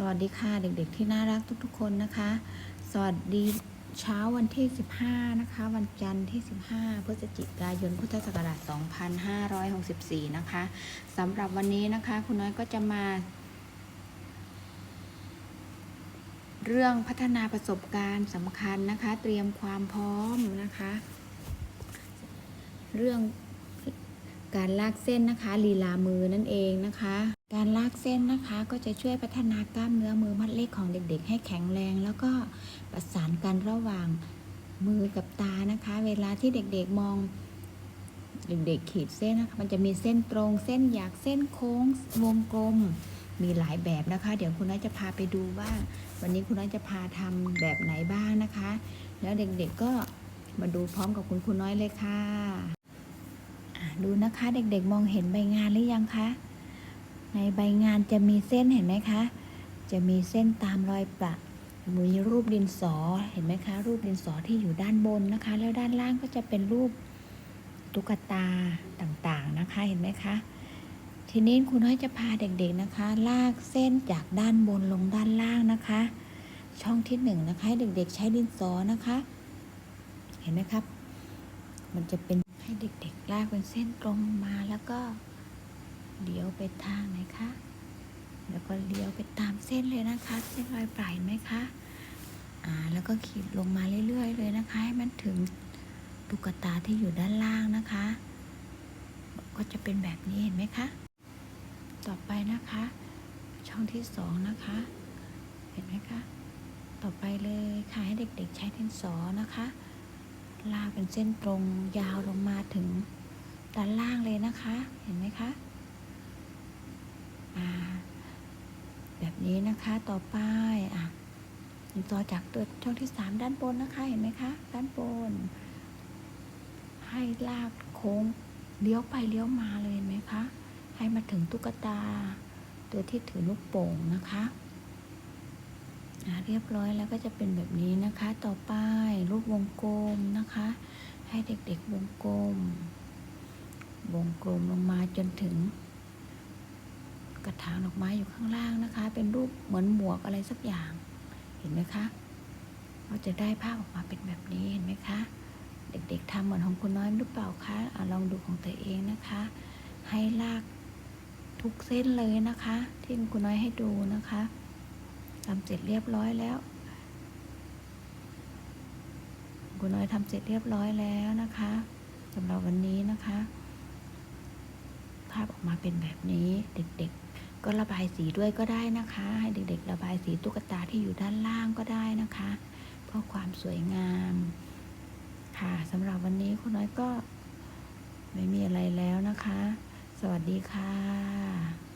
สวัสดีค่ะเด็กๆที่น่ารักทุกๆคนนะคะ สวัสดีเช้าวันที่ 15 นะคะ วันจันทร์ที่ 15 พฤศจิกายนพุทธศักราช 2564 นะคะสำหรับวันนี้นะคะคุณน้อยก็จะมา เรื่องพัฒนาประสบการณ์สำคัญนะคะ เตรียมความพร้อมนะคะ เรื่อง การลากเส้นนะคะลีลามือนั่นเองนะคะ การลากเส้นนะคะก็จะช่วยพัฒนากล้ามเนื้อมือมัดเล็กของเด็กๆ ให้แข็งแรง แล้วก็ประสานกันระหว่างมือกับตานะคะ เวลาที่เด็กๆมองเด็กๆขีดเส้นนะคะมันจะมีเส้นตรงเส้นหยักเส้นโค้งวงกลมมีหลายแบบนะคะ เดี๋ยวคุณน้อยจะพาไปดูว่า วันนี้คุณน้อยจะพาทำแบบไหนบ้างนะคะ แล้วเด็กๆก็มาดูพร้อมกับคุณครูน้อยเลยค่ะ ดูนะคะเด็กๆมองเห็นใบงานหรือยังคะ ในใบงานจะมีเส้นเห็นไหมคะ จะมีเส้นตามรอยประมีรูปดินสอเห็นไหมคะ รูปดินสอที่อยู่ด้านบนนะคะ แล้วด้านล่างก็จะเป็นรูปตุ๊กตาต่างๆนะคะเห็นไหมคะ ทีนี้คุณน้อยจะพาเด็กๆนะคะ ลากเส้นจากด้านบนลงด้านล่างนะคะ ช่องที่หนึ่งนะคะเด็กๆใช้ดินสอนะคะ เห็นไหมครับ มันจะเป็น ให้เด็กๆลากเป็นเส้นตรงมาแล้วก็เลี้ยวไปทางไหนคะ แล้วก็เลี้ยวไปตามเส้นเลยนะคะ เส้นรอยปลายไหมคะ อ่า แล้วก็ขีดลงมาเรื่อย ๆ เลยนะคะ ให้มันถึงตุ๊กตาที่อยู่ด้านล่างนะคะ ก็จะเป็นแบบนี้เห็นไหมคะ ต่อไปนะคะ ช่องที่สองนะคะ เห็นไหมคะ ต่อไปเลยค่ะให้เด็กๆใช้ดินสอนะคะ ลากเป็นเส้นตรงยาวลงมาถึงด้านล่างเลยนะคะ เห็นไหมคะแบบนี้นะคะต่อไปอะต่อจากตัวช่องที่สามด้านบนนะคะเห็นไหมคะด้านบน ให้ลากโค้งเลี้ยวไปเลี้ยวมาเลยเห็นไหมคะให้มาถึงตุ๊กตา ตัวที่ถือลูกโป่งนะคะอ่าเรียบร้อยแล้วก็จะเป็นแบบนี้นะคะต่อไป ปวงกลมนะคะ ให้เด็กๆวงกลม วงกลมลงมาจนถึง กระถางดอกไม้อยู่ข้างล่างนะคะ เป็นรูปเหมือนหมวกอะไรสักอย่าง เห็นไหมคะเราจะได้ภาพออกมาเป็นแบบนี้เห็นไหมคะ เด็กๆทำเหมือนของคุณน้อยหรือเปล่าคะอะลองดูของตัวเองนะคะ ให้ลากทุกเส้นเลยนะคะ ที่คุณน้อยให้ดูนะคะทำเสร็จเรียบร้อยแล้ว คุณน้อยทำเสร็จเรียบร้อยแล้วนะคะสำหรับวันนี้นะคะ ภาพออกมาเป็นแบบนี้เด็กๆ ก็ระบายสีด้วยก็ได้นะคะ ให้เด็ก ๆ ระบายสีตุ๊กตาที่อยู่ด้านล่างก็ได้นะคะ เพื่อความสวยงาม ค่ะสำหรับวันนี้คุณน้อยก็ไม่มีอะไรแล้วนะคะ สวัสดีค่ะ